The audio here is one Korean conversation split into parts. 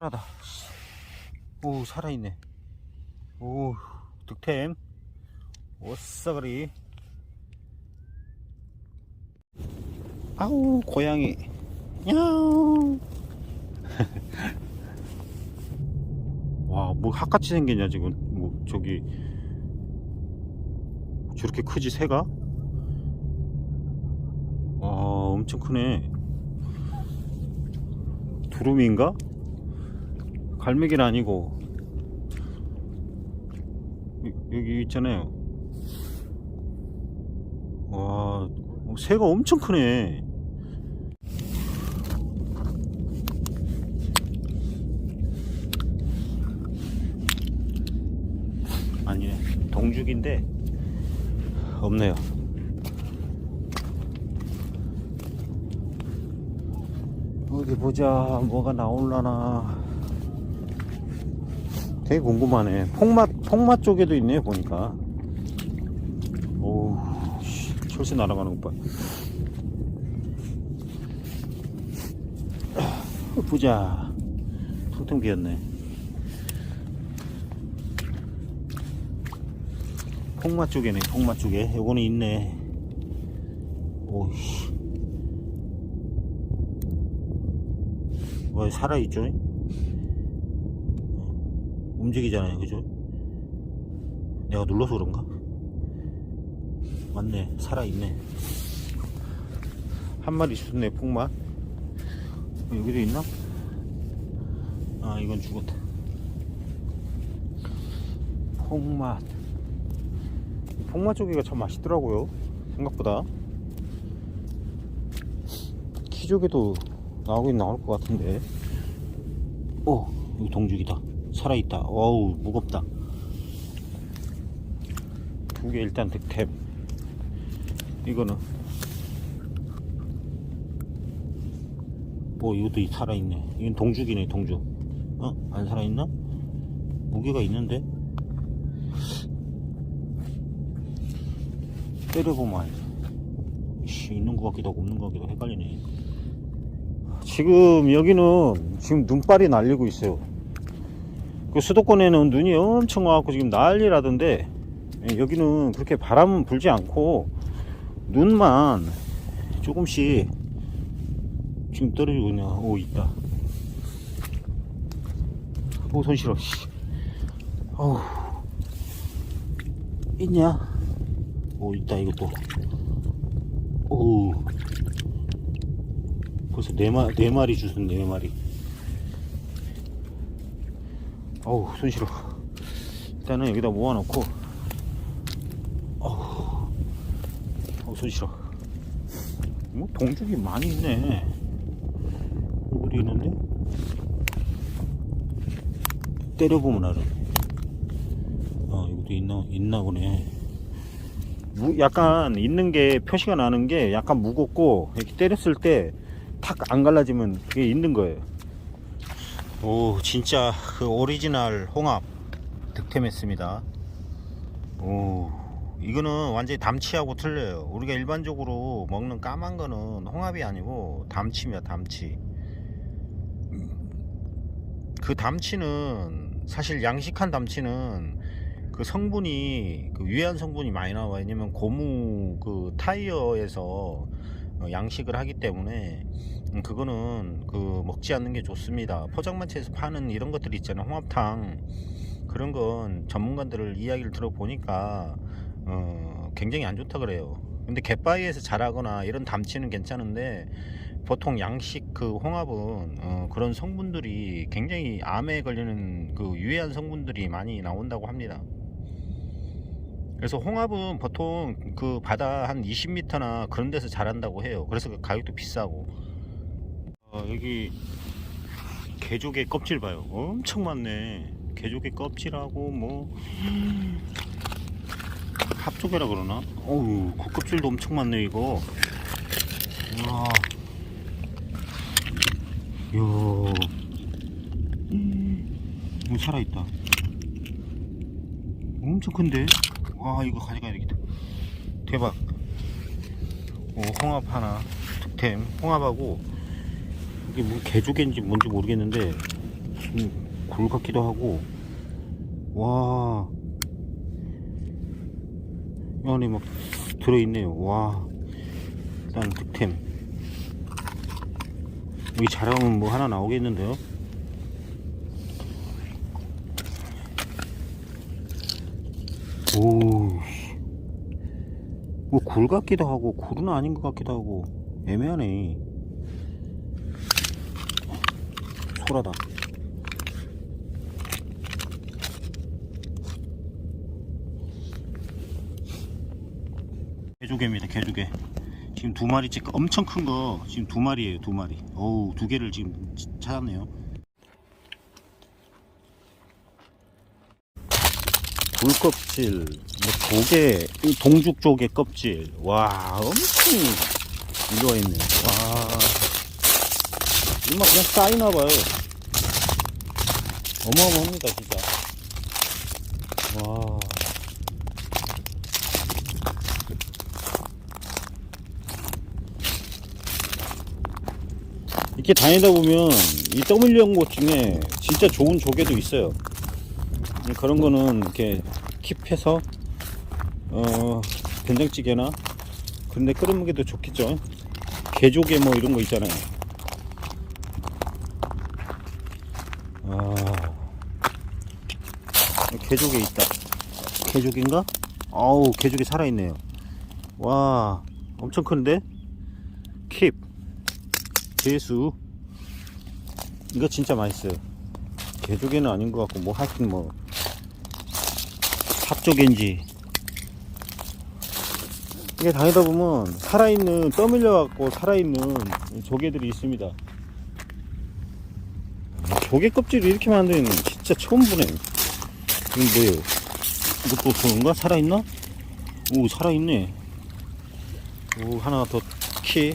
하다. 오 살아있네. 오 득템. 오싸그리. 아우 고양이. 야옹. 와뭐 학같이 생겼냐 지금. 뭐 저기 저렇게 크지 새가? 와 엄청 크네. 두루미인가? 갈매기는 아니고 여- 여기 있잖아요 와 새가 엄청 크네 아니네 동죽인데 없네요 어디 보자 뭐가 나올라나 되게 궁금하네. 폭맛, 폭맛 쪽에도 있네, 보니까. 오, 씨, 철새 날아가는 것 봐. 아, 보자. 텅텅 비었네. 폭맛 쪽에네, 폭맛 쪽에. 요거는 있네. 오씨. 와, 살아있죠? 움직이잖아요 그죠 내가 눌러서 그런가 맞네 살아있네 한 마리 있었네 어, 여기도 있나 아 이건 죽었다 폭맛 폭맛 조개가 참 맛있더라고요 생각보다 키조개도 나오긴 나올 것 같은데 어 여기 동죽이다 살아있다. 어우, 무겁다. 두 개 일단 득템. 이거는. 뭐, 이것도 살아있네. 이건 동죽이네, 동죽. 어? 안 살아있나? 무게가 있는데? 때려보면. 씨, 있는 것 같기도 하고 없는 것 같기도 하고 헷갈리네. 지금 여기는 지금 눈발이 날리고 있어요. 그 수도권에는 눈이 엄청 와갖고 지금 난리라던데 예, 여기는 그렇게 바람은 불지 않고 눈만 조금씩 지금 떨어지고 있네 오 있다 오 손실어 어우 있냐 오 있다 이것도. 오. 벌써 네, 마, 네 마리 주순 네 마리. 어우 손실어. 일단은 여기다 모아놓고. 어우. 어우 손실어. 뭐 동죽이 많이 있네. 어디 있는데? 때려보면 알아. 어 이것도 있나 있나 보네. 무, 약간 있는 게 표시가 나는 게 약간 무겁고 이렇게 때렸을 때 탁 안 갈라지면 그게 있는 거예요. 오 진짜 그 오리지널 홍합 득템했습니다. 오 이거는 완전히 담치하고 틀려요. 우리가 일반적으로 먹는 까만 거는 홍합이 아니고 담치입니다 담치. 그 담치는 사실 양식한 담치는 그 성분이 그 유해한 성분이 많이 나와요 왜냐면 고무 그 타이어에서 어, 양식을 하기 때문에 음, 그거는 그 먹지 않는 게 좋습니다. 포장마차에서 파는 이런 것들 있잖아요. 홍합탕 그런 건 전문가들을 이야기를 들어보니까 어, 굉장히 안 좋다 그래요. 근데 갯바위에서 자라거나 이런 담치는 괜찮은데 보통 양식 그 홍합은 어, 그런 성분들이 굉장히 암에 걸리는 그 유해한 성분들이 많이 나온다고 합니다. 그래서 홍합은 보통 그 바다 한 20m나 그런 데서 자란다고 해요. 그래서 그 가격도 비싸고. 어, 여기 개조개 껍질 봐요. 엄청 많네. 개조개 껍질하고 뭐 합조개라 그러나? 어우, 그 껍질도 엄청 많네 이거. 와. 요. 오, 살아있다. 엄청 큰데? 와, 이거 가져가야 되겠다. 대박. 오, 홍합 하나. 득템. 홍합하고, 이게 뭐 개조개인지 뭔지 모르겠는데, 좀, 굴 같기도 하고, 와. 이 안에 막 들어있네요. 와. 일단 득템. 여기 잘하면 뭐 하나 나오겠는데요? 오, 뭐 굴 같기도 하고 굴은 아닌 것 같기도 하고 애매하네. 소라다. 개조개입니다. 개조개. 지금 두 마리째 엄청 큰 거 지금 두 마리예요. 두 마리. 어우 두 개를 지금 찾았네요. 굴껍질, 뭐 조개, 이 동죽 조개 껍질. 와, 엄청 이거 있네. 와, 막 그냥 쌓이나 봐요. 어마어마합니다, 진짜. 와. 이렇게 다니다 보면 이 떠밀려온 곳 중에 진짜 좋은 조개도 있어요. 그런 거는 이렇게 킵해서 어 된장찌개나 근데 끓여 먹기도 좋겠죠. 게조개 뭐 이런 거 있잖아요. 아. 게조개 있다. 게조개인가? 아우 게조개 살아있네요. 와 엄청 큰데? 킵. 개수. 이거 진짜 맛있어요. 개조개는 아닌 것 같고 뭐 하여튼 뭐 합조개인지. 이게 다니다 보면 살아있는 떠밀려 갖고 살아있는 조개들이 있습니다. 조개 껍질이 이렇게 만드는 진짜 처음 보네. 이건 뭐예요? 이것도 그런가 살아있나? 오 살아있네. 오 하나 더키.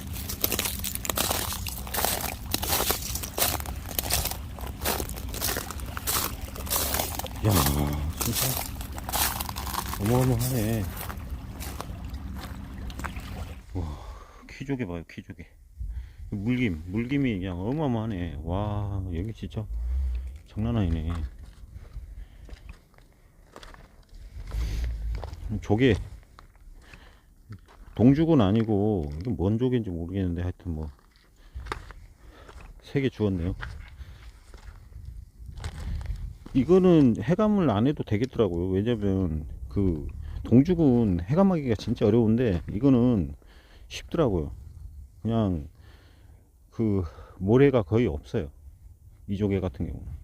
야 진짜 어마어마하네. 와, 키조개 봐요, 키조개. 물김, 물김이 그냥 어마어마하네. 와, 여기 진짜 장난 아니네. 조개. 동죽은 아니고, 이게 뭔 조개인지 모르겠는데, 하여튼 뭐. 세 개 주웠네요. 이거는 해감을 안 해도 되겠더라고요. 왜냐면, 그 동죽은 해감하기가 진짜 어려운데 이거는 쉽더라고요. 그냥 그 모래가 거의 없어요. 이 조개 같은 경우는.